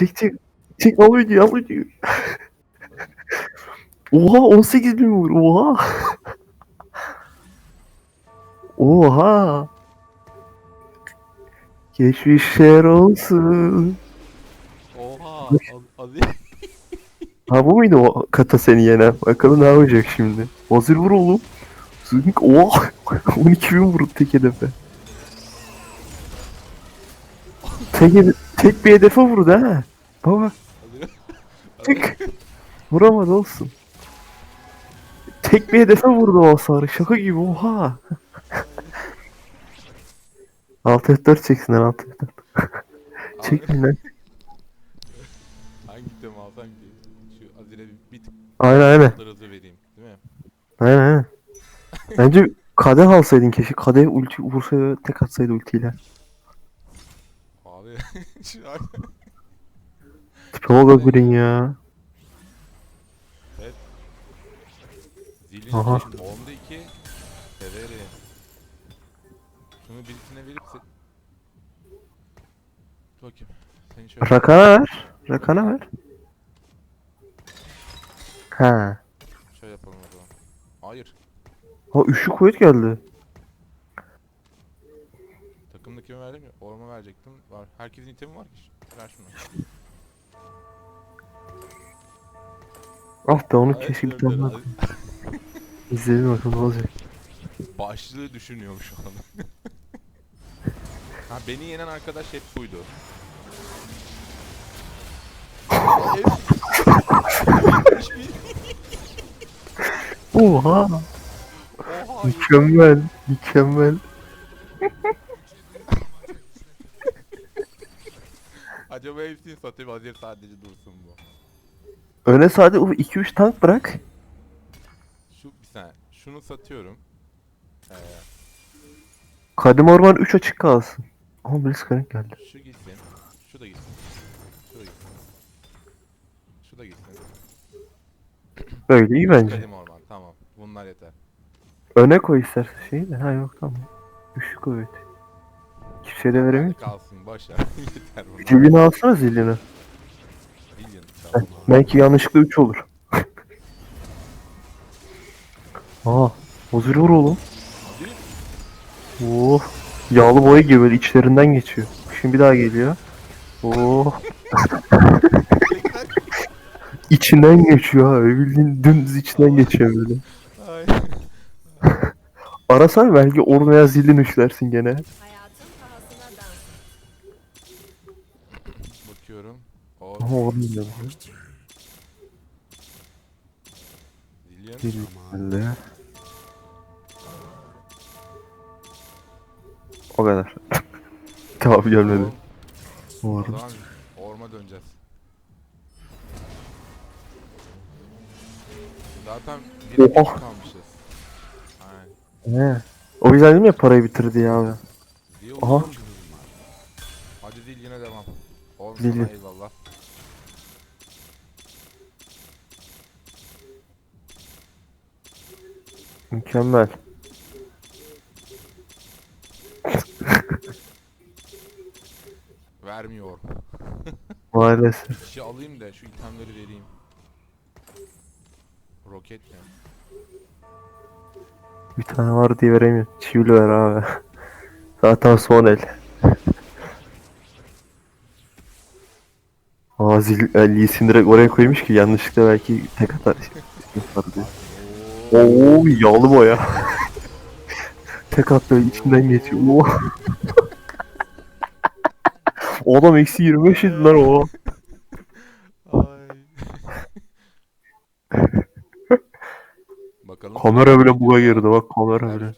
Çek çek. Çek al videoyu al videoyu. Oha 18 bin vur. Oha. Oha. Geçmişler olsun. Oha. Az Ha bu muydu o kata seni yenen? Bakalım ne yapacak şimdi. Hazır vur oğlum. Zınk. Oha. 12 bin vurdu tek hedefe. Tek, tek bir hedefe vurdu ha. Baba tık. Vuramadı olsun. Tek bir hedefe vurdu o hasarı. Şaka gibi oha. 6 F4 çeksin lan 6 F4. Çekmeyin lan. Hangi item alsam ki? Şu Azir'e bir, bir tık Aynen aynen. hızı vereyim. Değil mi? Aynen aynen. Bence kadeh alsaydın keşke. Kadeh ulti vursaydı tek atsaydı ultiyle. Abi. şu an Bak Green ya. zilin Aha. şimdi onda iki. Severim. Şunu birisine verip se... Bakayım. Seni şöyle... Rakana ver. Rakana ver. Ha. Şöyle yapalım o zaman. Hayır. Ha üçlü kuvvet geldi. Takımda kime verdim ya? Orma verecektim. Var. Herkesin itemi var ki. Ver şunu. Ah be onu Hayır, keşke bir tane daha- izledim bakalım ne olacak. Başlığı düşünüyorum şu an. ha beni yenen arkadaş hep buydu. Oha. Oha Mükemmel. Mükemmel. Acaba hepsini satayım Azir sadece dursun. Öne sadece o 2-3 tank bırak. Şu bir saniye. Şunu satıyorum. Ee, Kadim orman 3 açık kalsın. Ama Blitzcrank geldi. şu gitsin. Şu da gitsin. Şu da gitsin. Şu da gitsin. Böyle iyi bence. Kadim orman tamam. Bunlar yeter. Öne koy istersen şeyi de. Ha yok tamam. Üçlü kuvvet. Kimseye de veremiyor ki. kalsın başa. yeter bunlar. Zilini alsana zilini. Belki yanlışlıkla 3 olur. Aa, vur oğlum. Oh. Yağlı boya gibi böyle içlerinden geçiyor. Şimdi bir daha geliyor. Oh. içinden geçiyor ha. Bildiğin dümdüz içinden geçiyor böyle. Ay. Arasan belki ormaya zilin üçlersin gene. O Ama olmuyor. Zillion. Geldi. O kadar. tamam gelmedi. Zaman orma döneceğiz. Zaten bir dakika kalmışız. Aynen. Ne? O yüzden değil mi parayı bitirdi ya abi? Aha. Hadi zil yine devam. Sana eyvallah. Mükemmel. Vermiyor. Maalesef. Bir şey alayım da şu itemleri vereyim. Roket ne? Bir tane var diye veremiyorum. Çivili ver abi. Zaten son el. Aa zil, Lee Sin direkt oraya koymuş ki yanlışlıkla belki tek atar. Oo yağlı boya. tek at böyle içinden geçiyor. Oo. o adam eksi 25 idi lan o. Ay. Bakalım. Kamera bile buga girdi bak kamera bile.